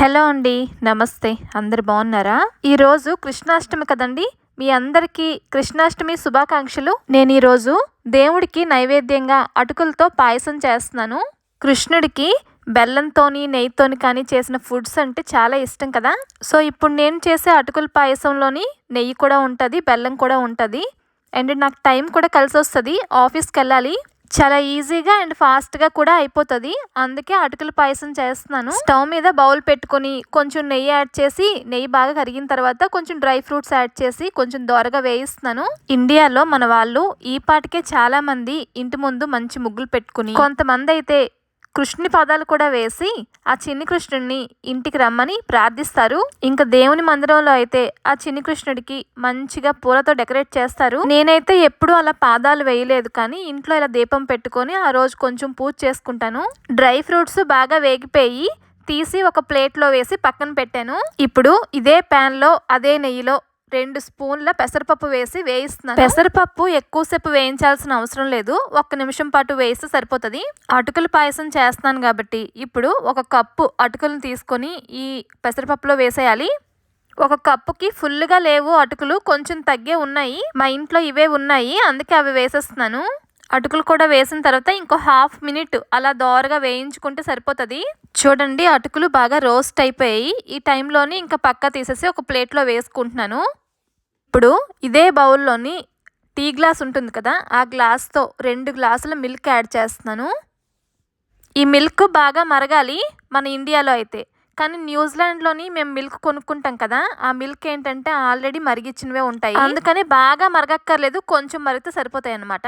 Hello అండి నమస్తే. అందరు బాగున్నారా? ఈరోజు కృష్ణాష్టమి కదండి. మీ అందరికీ కృష్ణాష్టమి శుభాకాంక్షలు. నేను ఈరోజు దేవుడికి నైవేద్యంగా అటుకులతో పాయసం చేస్తున్నాను. కృష్ణుడికి బెల్లంతోని నెయ్యితోని కానీ చేసిన ఫుడ్స్ అంటే చాలా ఇష్టం కదా. సో ఇప్పుడు నేను చేసే అటుకుల పాయసంలోని నెయ్యి కూడా ఉంటుంది బెల్లం కూడా ఉంటుంది. అండ్ నాకు టైం కూడా కలిసి వస్తుంది ఆఫీస్కి వెళ్ళాలి. చాలా ఈజీగా అండ్ ఫాస్ట్గా కూడా అయిపోతుంది. అందుకే అటుకుల పాయసం చేస్తున్నాను. స్టవ్ మీద బౌల్ పెట్టుకొని కొంచెం నెయ్యి యాడ్ చేసి నెయ్యి బాగా కరిగిన తర్వాత కొంచెం డ్రై ఫ్రూట్స్ యాడ్ చేసి కొంచెం దోరగా వేయిస్తున్నాను. ఇండియాలో మన వాళ్ళు ఈ పాటికే చాలా మంది ఇంటి ముందు మంచి ముగ్గులు పెట్టుకుని కొంతమంది అయితే కృష్ణుని పదాలు కూడా వేసి ఆ చిన్ని కృష్ణుడిని ఇంటికి రమ్మని ప్రార్థిస్తారు. ఇంకా దేవుని మందిరంలో అయితే ఆ చిన్ని కృష్ణుడికి మంచిగా పూలతో డెకరేట్ చేస్తారు. నేనైతే ఎప్పుడు అలా పాదాలు వేయలేదు కానీ ఇంట్లో ఇలా దీపం పెట్టుకొని ఆ రోజు కొంచెం పూజ చేసుకుంటాను. డ్రై ఫ్రూట్స్ బాగా వేగిపోయి తీసి ఒక ప్లేట్లో వేసి పక్కన పెట్టాను. ఇప్పుడు ఇదే ప్యాన్లో అదే నెయ్యిలో రెండు స్పూన్ల పెసరపప్పు వేసి వేయిస్తున్నాను. పెసరపప్పు ఎక్కువసేపు వేయించాల్సిన అవసరం లేదు. ఒక్క నిమిషం పాటు వేస్తే సరిపోతుంది. అటుకుల పాయసం చేస్తున్నాను కాబట్టి ఇప్పుడు ఒక కప్పు అటుకులను తీసుకొని ఈ పెసరపప్పులో వేసేయాలి. ఒక కప్పుకి ఫుల్గా లేవు అటుకులు కొంచెం తగ్గే ఉన్నాయి. మా ఇంట్లో ఇవే ఉన్నాయి అందుకే అవి వేసేస్తున్నాను. అటుకులు కూడా వేసిన తర్వాత ఇంకో హాఫ్ మినిట్ అలా దోరగా వేయించుకుంటే సరిపోతుంది. చూడండి అటుకులు బాగా రోస్ట్ అయిపోయాయి. ఈ టైంలోని ఇంకా పక్క తీసేసి ఒక ప్లేట్లో వేసుకుంటున్నాను. ఇప్పుడు ఇదే బౌల్లోని టీ గ్లాస్ ఉంటుంది కదా ఆ గ్లాస్తో రెండు గ్లాసుల మిల్క్ యాడ్ చేస్తున్నాను. ఈ మిల్క్ బాగా మరగాలి మన ఇండియాలో అయితే. కానీ న్యూజిలాండ్లోని మేము మిల్క్ కొనుక్కుంటాం కదా ఆ మిల్క్ ఏంటంటే ఆల్రెడీ మరిగిచ్చినవే ఉంటాయి. అందుకని బాగా మరగక్కర్లేదు కొంచెం మరిగితే సరిపోతాయి అన్నమాట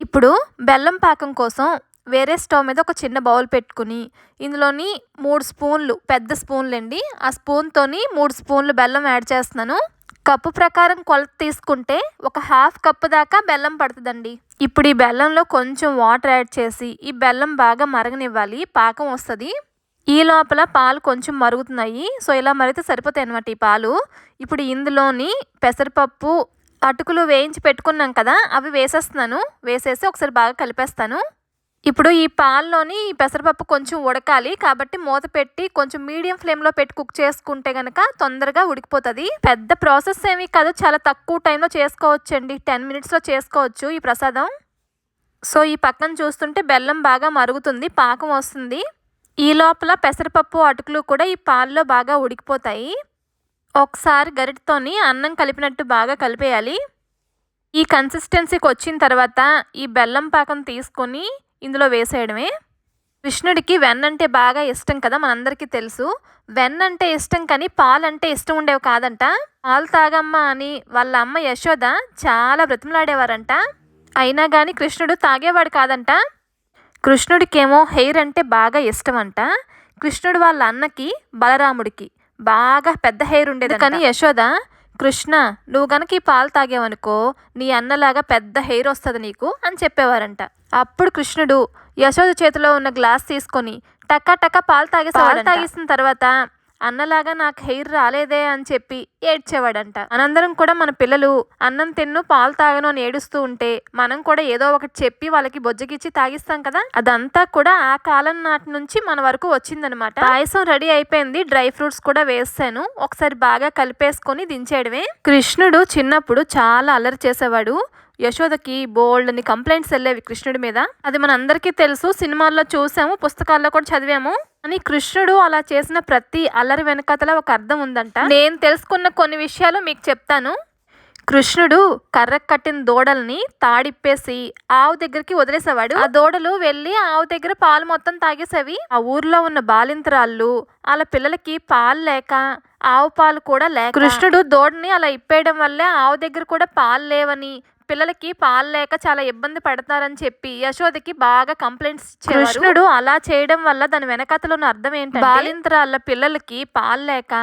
ఇప్పుడు బెల్లం పాకం కోసం వేరే స్టవ్ మీద ఒక చిన్న బౌల్ పెట్టుకుని ఇందులోని మూడు స్పూన్లు పెద్ద స్పూన్లు అండి ఆ స్పూన్తోని మూడు స్పూన్లు బెల్లం యాడ్ చేస్తున్నాను. కప్పు ప్రకారం కొలత తీసుకుంటే ఒక హాఫ్ కప్పు దాకా బెల్లం పడుతుందండి. ఇప్పుడు ఈ బెల్లంలో కొంచెం వాటర్ యాడ్ చేసి ఈ బెల్లం బాగా మరగనివ్వాలి పాకం వస్తుంది. ఈ లోపల పాలు కొంచెం మరుగుతున్నాయి. సో ఇలా మరిగితే సరిపోతాయి అనమాట ఈ పాలు. ఇప్పుడు ఇందులోని పెసరపప్పు అటుకులు వేయించి పెట్టుకున్నాం కదా అవి వేసేస్తున్నాను. వేసేసి ఒకసారి బాగా కలిపేస్తాను. ఇప్పుడు ఈ పాల్లోని ఈ పెసరపప్పు కొంచెం ఉడకాలి. కాబట్టి మూత పెట్టి కొంచెం మీడియం ఫ్లేమ్లో పెట్టి కుక్ చేసుకుంటే కనుక తొందరగా ఉడికిపోతుంది. పెద్ద ప్రాసెస్ ఏమీ కాదు. చాలా తక్కువ టైంలో చేసుకోవచ్చు అండి టెన్ మినిట్స్లో చేసుకోవచ్చు ఈ ప్రసాదం. సో ఈ పక్కన చూస్తుంటే బెల్లం బాగా మరుగుతుంది. పాకం వస్తుంది. ఈ లోపల పెసరపప్పు అటుకులు కూడా ఈ పాల్లో బాగా ఉడికిపోతాయి. ఒకసారి గరిటతోని అన్నం కలిపినట్టు బాగా కలిపేయాలి. ఈ కన్సిస్టెన్సీకి వచ్చిన తర్వాత ఈ బెల్లం పాకం తీసుకొని ఇందులో వేసేయడమే. కృష్ణుడికి వెన్న అంటే బాగా ఇష్టం కదా మనందరికీ తెలుసు. వెన్న అంటే ఇష్టం కానీ పాలంటే ఇష్టం ఉండేవి కాదంట. పాలు తాగమ్మా అని వాళ్ళ అమ్మ యశోద చాలా బ్రతిమలాడేవారంట. అయినా కానీ కృష్ణుడు తాగేవాడు కాదంట. కృష్ణుడికేమో హెయిర్ అంటే బాగా ఇష్టం అంట కృష్ణుడు వాళ్ళ అన్నకి బలరాముడికి బాగా పెద్ద హెయిర్ ఉండేది కానీ యశోద కృష్ణ నువ్వు గనక ఈ పాలు తాగావనుకో నీ అన్నలాగా పెద్ద హెయిర్ వస్తుంది నీకు అని చెప్పేవారంట. అప్పుడు కృష్ణుడు యశోద చేతిలో ఉన్న గ్లాస్ తీసుకొని టకా టకా పాలు తాగేసి పాలు తాగేసిన తర్వాత అన్నలాగా నాకు హెయిర్ రాలేదే అని చెప్పి ఏడ్చేవాడంట. అనందరం కూడా మన పిల్లలు అన్నం తిన్ను పాలు తాగను అని ఏడుస్తూ ఉంటే మనం కూడా ఏదో ఒకటి చెప్పి వాళ్ళకి బొజ్జగిచ్చి తాగిస్తాం కదా? అదంతా కూడా ఆ కాలం నాటి నుంచి మన వరకు వచ్చిందనమాట. పాయసం రెడీ అయిపోయింది. డ్రై ఫ్రూట్స్ కూడా వేసాను. ఒకసారి బాగా కలిపేసుకొని దించేయడమే. కృష్ణుడు చిన్నప్పుడు చాలా అల్లరి చేసేవాడు. యశోదకి బోల్డ్ అని కంప్లైంట్స్ వెళ్ళేవి కృష్ణుడి మీద. అది మన అందరికీ తెలుసు. సినిమాల్లో చూసాము. పుస్తకాల్లో కూడా చదివాము. అని కృష్ణుడు అలా చేసిన ప్రతి అల్లరి వెనకతల ఒక అర్థం ఉందంట. నేను తెలుసుకున్న కొన్ని విషయాలు మీకు చెప్తాను. కృష్ణుడు కర్ర కట్టిన దూడల్ని తాడిప్పేసి ఆవు దగ్గరికి వదిలేసేవాడు. ఆ దూడలు వెళ్ళి ఆవు దగ్గర పాలు మొత్తం తాగేసేవి. ఆ ఊర్లో ఉన్న బాలింతరాళ్ళు వాళ్ళ పిల్లలకి పాలు లేక ఆవు పాలు కూడా లేక కృష్ణుడు దూడని అలా ఇప్పేయడం వల్లే ఆవు దగ్గర కూడా పాలు లేవని పిల్లలకి పాలు లేక చాలా ఇబ్బంది పడతారని చెప్పి యశోదకి బాగా కంప్లైంట్స్ కృష్ణుడు అలా చేయడం వల్ల దాని వెనకతలో ఉన్న అర్థం ఏంటంటే బాలింతరాళ్ళ పిల్లలకి పాలు లేక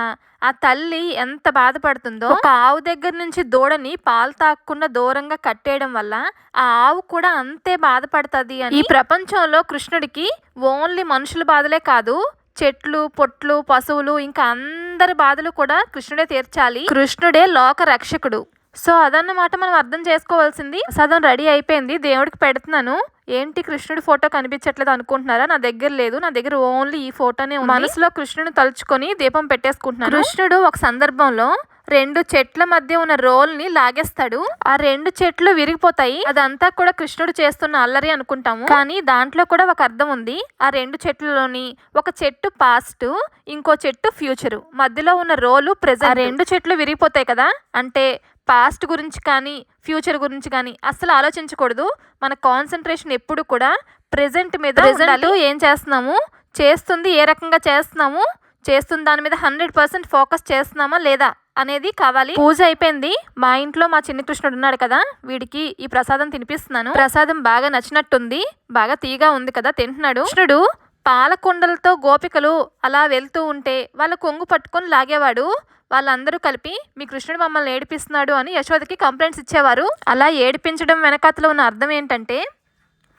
ఆ తల్లి ఎంత బాధపడుతుందో ఒక ఆవు దగ్గర నుంచి దూడని పాలు తాగకుండా దూరంగా కట్టేయడం వల్ల ఆ ఆవు కూడా అంతే బాధపడుతుంది అని ఈ ప్రపంచంలో కృష్ణుడికి ఓన్లీ మనుషుల బాధలే కాదు చెట్లు పొట్లు పశువులు ఇంకా అందరి బాధలు కూడా కృష్ణుడే తీర్చాలి. కృష్ణుడే లోక రక్షకుడు. సో అదన్నమాట మనం అర్థం చేసుకోవాల్సింది. ప్రసాదం రెడీ అయిపోయింది. దేవుడికి పెడుతున్నాను. ఏంటి కృష్ణుడి ఫోటో కనిపించట్లేదు అనుకుంటున్నారా? నా దగ్గర లేదు. నా దగ్గర ఓన్లీ ఈ ఫోటోనే మనసులో కృష్ణుని తలుచుకొని దీపం పెట్టేసుకుంటున్నాను. కృష్ణుడు ఒక సందర్భంలో రెండు చెట్ల మధ్య ఉన్న రోల్ని లాగేస్తాడు. ఆ రెండు చెట్లు విరిగిపోతాయి. అదంతా కూడా కృష్ణుడు చేస్తున్న అల్లరి అనుకుంటాము. కానీ దాంట్లో కూడా ఒక అర్థం ఉంది. ఆ రెండు చెట్లలోని ఒక చెట్టు పాస్ట్ ఇంకో చెట్టు ఫ్యూచర్. మధ్యలో ఉన్న రోలు ప్రెజెంట్. రెండు చెట్లు విరిగిపోతాయి కదా? అంటే పాస్ట్ గురించి కానీ ఫ్యూచర్ గురించి కానీ అస్సలు ఆలోచించకూడదు. మన కాన్సన్ట్రేషన్ ఎప్పుడు కూడా ప్రెజెంట్ మీద ప్రెజెంట్ ఏం చేస్తున్నాము? చేస్తుంది ఏ రకంగా చేస్తున్నాము? చేస్తున్న దాని మీద హండ్రెడ్ పర్సెంట్ ఫోకస్ చేస్తున్నామా లేదా అనేది కావాలి. పూజ అయిపోయింది. మా ఇంట్లో మా చిన్న కృష్ణుడు ఉన్నాడు కదా వీడికి ఈ ప్రసాదం తినిపిస్తున్నాను. ప్రసాదం బాగా నచ్చినట్టుంది. బాగా తీగా ఉంది కదా తింటున్నాడు. కృష్ణుడు పాలకొండలతో గోపికలు అలా వెళ్తూ ఉంటే వాళ్ళ కొంగు పట్టుకొని లాగేవాడు. వాళ్ళందరూ కలిపి మీ కృష్ణుడు మమ్మల్ని ఏడిపిస్తున్నాడు అని యశోదకి కంప్లైంట్స్ ఇచ్చేవారు. అలా ఏడిపించడం వెనకాతలో ఉన్న అర్థం ఏంటంటే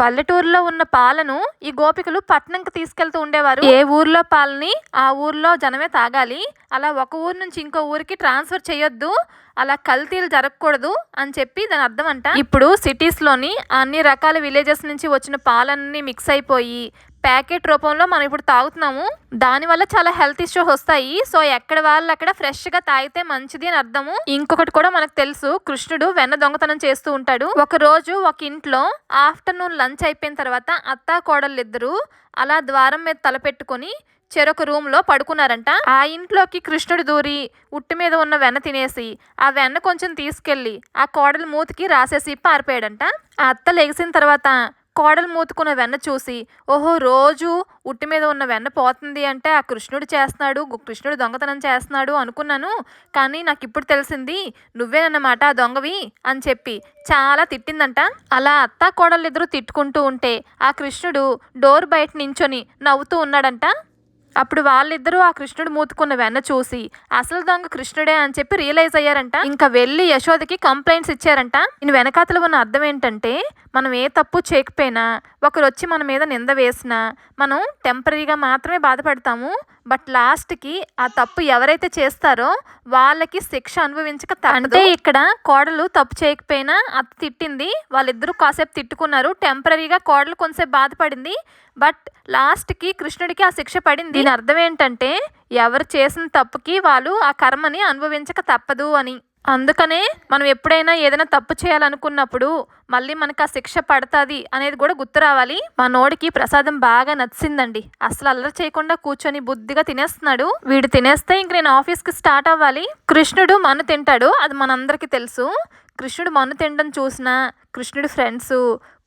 పల్లెటూరులో ఉన్న పాలను ఈ గోపికలు పట్నంకి తీసుకెళ్తూ ఉండేవారు. ఏ ఊర్లో పాలని ఆ ఊర్లో జనమే తాగాలి. అలా ఒక ఊరు నుంచి ఇంకో ఊరికి ట్రాన్స్ఫర్ చేయొద్దు. అలా కల్తీలు జరగకూడదు అని చెప్పి దాని అర్థం అంట. ఇప్పుడు సిటీస్లోని అన్ని రకాల విలేజెస్ నుంచి వచ్చిన పాలన్నీ మిక్స్ అయిపోయి ప్యాకెట్ రూపంలో మనం ఇప్పుడు తాగుతున్నాము. దానివల్ల చాలా హెల్త్ ఇష్యూస్ వస్తాయి. సో ఎక్కడ వాళ్ళు అక్కడ ఫ్రెష్గా తాగితే మంచిది అని అర్థము. ఇంకొకటి కూడా మనకు తెలుసు. కృష్ణుడు వెన్న దొంగతనం చేస్తూ ఉంటాడు. ఒక రోజు ఒక ఇంట్లో ఆఫ్టర్నూన్ లంచ్ అయిపోయిన తర్వాత అత్త కోడళ్ళు ఇద్దరు అలా ద్వారం మీద తలపెట్టుకొని చెరొక రూమ్లో పడుకున్నారంట. ఆ ఇంట్లోకి కృష్ణుడు దూరి ఉట్టు మీద ఉన్న వెన్న తినేసి ఆ వెన్న కొంచెం తీసుకెళ్ళి ఆ కోడలు మూతికి రాసేసి పారిపోయాడంట. ఆ అత్త లెగిసిన తర్వాత కోడలు మూతుకున్న వెన్న చూసి ఓహో రోజు ఉట్టి మీద ఉన్న వెన్న పోతుంది అంటే ఆ కృష్ణుడు చేస్తున్నాడు కృష్ణుడు దొంగతనం చేస్తున్నాడు అనుకున్నాను. కానీ నాకు ఇప్పుడు తెలిసింది నువ్వేనన్నమాట ఆ దొంగవి అని చెప్పి చాలా తిట్టిందంట. అలా అత్త కోడలిద్దరూ తిట్టుకుంటూ ఉంటే ఆ కృష్ణుడు డోర్ బయట నించొని నవ్వుతూ ఉన్నాడంట. అప్పుడు వాళ్ళిద్దరూ ఆ కృష్ణుడు మూతుకున్న వెన్న చూసి అసలు దొంగ కృష్ణుడే అని చెప్పి రియలైజ్ అయ్యారంట. ఇంకా వెళ్ళి యశోదకి కంప్లైంట్స్ ఇచ్చారంట. నేను వెనకాతలు ఉన్న అర్థం ఏంటంటే మనం ఏ తప్పు చేయకపోయినా ఒకరు వచ్చి మన మీద నింద వేసినా మనం టెంపరీగా మాత్రమే బాధపడతాము. బట్ లాస్ట్కి ఆ తప్పు ఎవరైతే చేస్తారో వాళ్ళకి శిక్ష అనుభవించక. అంటే ఇక్కడ కోడలు తప్పు చేయకపోయినా అత్త తిట్టింది వాళ్ళిద్దరూ కాసేపు తిట్టుకున్నారు టెంపరీగా కోడలు కొంతసేపు బాధపడింది బట్ లాస్ట్కి కృష్ణుడికి ఆ శిక్ష పడింది. దీని అర్థం ఏంటంటే ఎవరు చేసిన తప్పుకి వాళ్ళు ఆ కర్మని అనుభవించక తప్పదు అని. అందుకనే మనం ఎప్పుడైనా ఏదైనా తప్పు చేయాలనుకున్నప్పుడు మళ్ళీ మనకు ఆ శిక్ష పడుతుంది అనేది కూడా గుర్తు రావాలి. మా నోడికి ప్రసాదం బాగా నచ్చిందండి. అసలు అల్లరి చేయకుండా కూర్చొని బుద్ధిగా తినేస్తున్నాడు. వీడు తినేస్తే ఇంక నేను ఆఫీస్కి స్టార్ట్ అవ్వాలి. కృష్ణుడు మన్ను తింటాడు. అది మనందరికీ తెలుసు. కృష్ణుడు మన్ను తినడం చూసిన కృష్ణుడు ఫ్రెండ్స్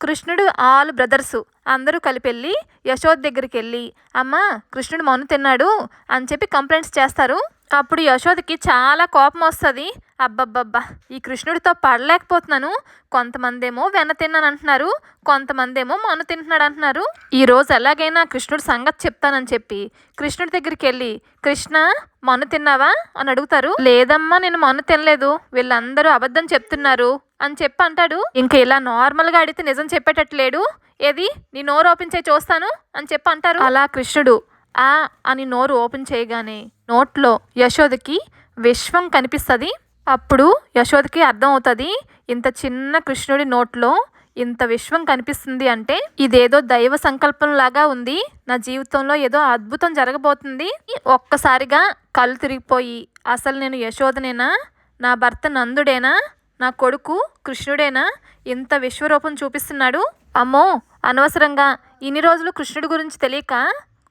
కృష్ణుడు ఆల్ బ్రదర్స్ అందరూ కలిపి వెళ్ళి యశోద్ దగ్గరికి వెళ్ళి అమ్మ కృష్ణుడు మన్ను తిన్నాడు అని చెప్పి కంప్లైంట్స్ చేస్తారు. అప్పుడు యశోదకి చాలా కోపం వస్తుంది. అబ్బబ్బబ్బా ఈ కృష్ణుడితో పడలేకపోతున్నాను. కొంతమంది ఏమో వెన్న తిన్నాను అంటున్నారు కొంతమంది ఏమో మన్ను తింటున్నాడు అంటున్నారు ఈ రోజు ఎలాగైనా కృష్ణుడి సంగతి చెప్తానని చెప్పి కృష్ణుడి దగ్గరికి వెళ్ళి కృష్ణ మన్ను తిన్నావా? అని అడుగుతారు. లేదమ్మా నేను మన్ను తినలేదు. వీళ్ళందరూ అబద్ధం చెప్తున్నారు. అని చెప్పి అంటాడు. ఇంకా ఇలా నార్మల్గా అడిగితే నిజం చెప్పేటట్లేడు ఏది? నీ నోరు ఓపెన్ చేయి చూస్తాను. అని చెప్పి అంటారు. అలా కృష్ణుడు ఆ అని నోరు ఓపెన్ చేయగానే నోట్లో యశోదకి విశ్వం కనిపిస్తుంది. అప్పుడు యశోదకి అర్థం అవుతుంది ఇంత చిన్న కృష్ణుడి నోట్లో ఇంత విశ్వం కనిపిస్తుంది అంటే ఇదేదో దైవ సంకల్పం లాగా ఉంది నా జీవితంలో ఏదో అద్భుతం జరగబోతుంది. ఒక్కసారిగా కళ్ళు తిరిగిపోయి అసలు నేను యశోదనేనా? నా భర్త నందుడేనా? నా కొడుకు కృష్ణుడేనా? ఇంత విశ్వరూపం చూపిస్తున్నాడు. అమ్మో అనవసరంగా ఇన్ని రోజులు కృష్ణుడి గురించి తెలియక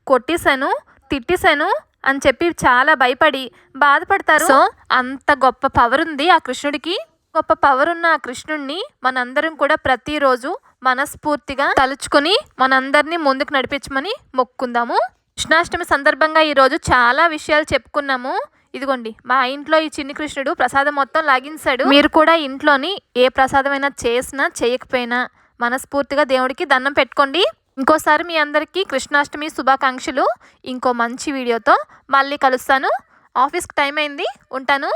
కొట్టేశాను తిట్టేశాను అని చెప్పి చాలా భయపడి బాధపడతారు. సో అంత గొప్ప పవర్ ఉంది ఆ కృష్ణుడికి. గొప్ప పవర్ ఉన్న ఆ కృష్ణుడిని మనందరం కూడా ప్రతిరోజు మనస్ఫూర్తిగా తలుచుకొని మనందరినీ ముందుకు నడిపించమని మొక్కుందాము. కృష్ణాష్టమి సందర్భంగా ఈరోజు చాలా విషయాలు చెప్పుకున్నాము. ఇదిగోండి మా ఇంట్లో ఈ చిన్ని కృష్ణుడు ప్రసాదం మొత్తం లాగించాడు. మీరు కూడా ఇంట్లోని ఏ ప్రసాదమైనా చేసినా చేయకపోయినా మనస్ఫూర్తిగా దేవుడికి దండం పెట్టుకోండి. ఇంకోసారి మీ అందరికీ కృష్ణాష్టమి శుభాకాంక్షలు. ఇంకో మంచి వీడియోతో మళ్ళీ కలుస్తాను. ఆఫీస్కి టైం అయింది. ఉంటాను.